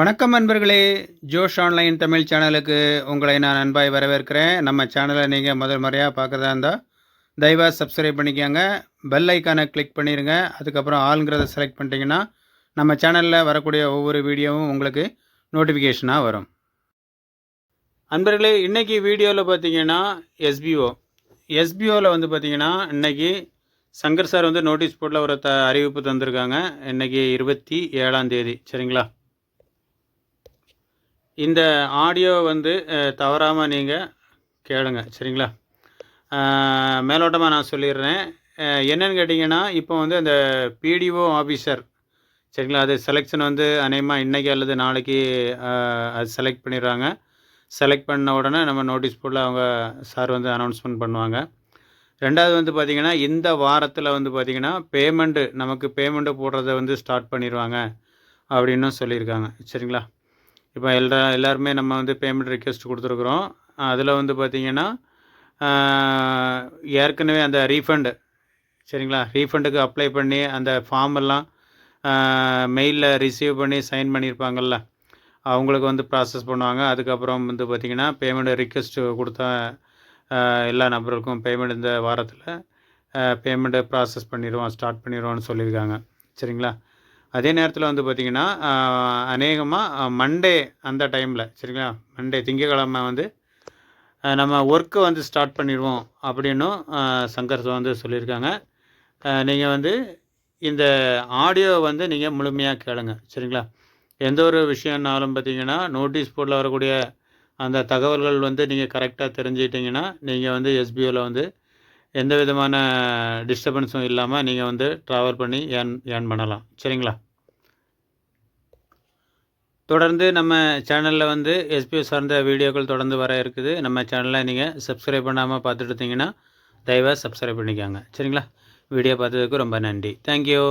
வணக்கம் நண்பர்களே. ஜோஷ் ஆன்லைன் தமிழ் சேனலுக்கு உங்களை நான் அன்பாய் வரவேற்கிறேன். நம்ம சேனலை நீங்கள் முதல் முறையாக பார்க்குறதா இருந்தால் தயவாக சப்ஸ்கிரைப் பண்ணிக்கோங்க. பெல் ஐக்கானை கிளிக் பண்ணிடுங்க அதுக்கப்புறம் ஆளுங்கிறத செலக்ட் பண்ணிட்டீங்கன்னா நம்ம சேனலில் வரக்கூடிய ஒவ்வொரு வீடியோவும் உங்களுக்கு நோட்டிஃபிகேஷனாக வரும். அன்பர்களே இன்றைக்கி வீடியோவில் பார்த்தீங்கன்னா எஸ்பிஓ எஸ்பிஓவில் வந்து பார்த்தீங்கன்னா இன்றைக்கி சங்கர் சார் வந்து நோட்டீஸ் போர்டில் ஒரு த அறிவிப்பு தந்திருக்காங்க. இன்றைக்கி இருபத்தி ஏழாம் தேதி. சரிங்களா? இந்த ஆடியோ வந்து தவறாமல் நீங்கள் கேளுங்க சரிங்களா? மேலோட்டமாக நான் சொல்லிடுறேன். என்னென்னு என்னன்னு கேட்டிங்கன்னா இப்போ வந்து அந்த பிடிஓ ஆஃபீஸர் சரிங்களா அது செலெக்ஷன் வந்து அநேகமாக இன்றைக்கி அல்லது நாளைக்கு அது செலக்ட் பண்ணிடுறாங்க. செலக்ட் பண்ண உடனே நம்ம நோட்டீஸ் போர்டில் அவங்க சார் வந்து அனௌன்ஸ்மெண்ட் பண்ணுவாங்க. ரெண்டாவது வந்து பார்த்திங்கன்னா இந்த வாரத்தில் வந்து பார்த்திங்கன்னா பேமெண்ட்டு நமக்கு பேமெண்ட்டு போடுறத வந்து ஸ்டார்ட் பண்ணிடுவாங்க அப்படின்னும் சொல்லியிருக்காங்க சரிங்களா? இப்போ எல்லா எல்லாருமே நம்ம வந்து பேமெண்ட் ரிக்வெஸ்ட் கொடுத்துருக்குறோம். அதில் வந்து பார்த்திங்கன்னா ஏற்கனவே அந்த ரீஃபண்டு சரிங்களா? ரீஃபண்டுக்கு அப்ளை பண்ணி அந்த ஃபார்ம் எல்லாம் மெயிலில் ரிசீவ் பண்ணி சைன் பண்ணியிருப்பாங்கல்ல அவங்களுக்கு வந்து ப்ராசஸ் பண்ணுவாங்க. அதுக்கப்புறம் வந்து பார்த்திங்கன்னா பேமெண்ட் ரிக்வெஸ்ட் கொடுத்த எல்லா நபருக்கும் பேமெண்ட் இந்த வாரத்தில் பேமெண்ட்டை ப்ராசஸ் பண்ணிடுவோம் ஸ்டார்ட் பண்ணிடுவோம்னு சொல்லியிருக்காங்க. சரிங்களா? அதே நேரத்தில் வந்து பார்த்திங்கன்னா அநேகமாக மண்டே அந்த டைமில் சரிங்களா? மண்டே திங்கக்கிழமை வந்து நம்ம ஒர்க்கை வந்து ஸ்டார்ட் பண்ணிடுவோம் அப்படின்னும் சங்கர் வந்து சொல்லியிருக்காங்க. நீங்கள் வந்து இந்த ஆடியோவை வந்து நீங்கள் முழுமையாக கேளுங்க சரிங்களா? எந்த ஒரு விஷயம்னாலும் பார்த்தீங்கன்னா நோட்டீஸ் போர்டில் வரக்கூடிய அந்த தகவல்கள் வந்து நீங்கள் கரெக்டாக தெரிஞ்சுக்கிட்டிங்கன்னா நீங்கள் வந்து எஸ்பிஓவில் வந்து எந்த விதமான டிஸ்டர்பன்ஸும் இல்லாமல் நீங்கள் வந்து ட்ராவல் பண்ணி ஏர்ன் ஏர்ன் பண்ணலாம். சரிங்களா? தொடர்ந்து நம்ம சேனலில் வந்து எஸ்பிஓ சார்ந்த வீடியோக்கள் தொடர்ந்து வர இருக்குது. நம்ம சேனலை நீங்கள் சப்ஸ்கிரைப் பண்ணாமல் பார்த்துட்டு இருந்தீங்கன்னா தயவாக சப்ஸ்கிரைப் பண்ணிக்கோங்க. சரிங்களா? வீடியோ பார்த்ததுக்கு ரொம்ப நன்றி. தேங்க்யூ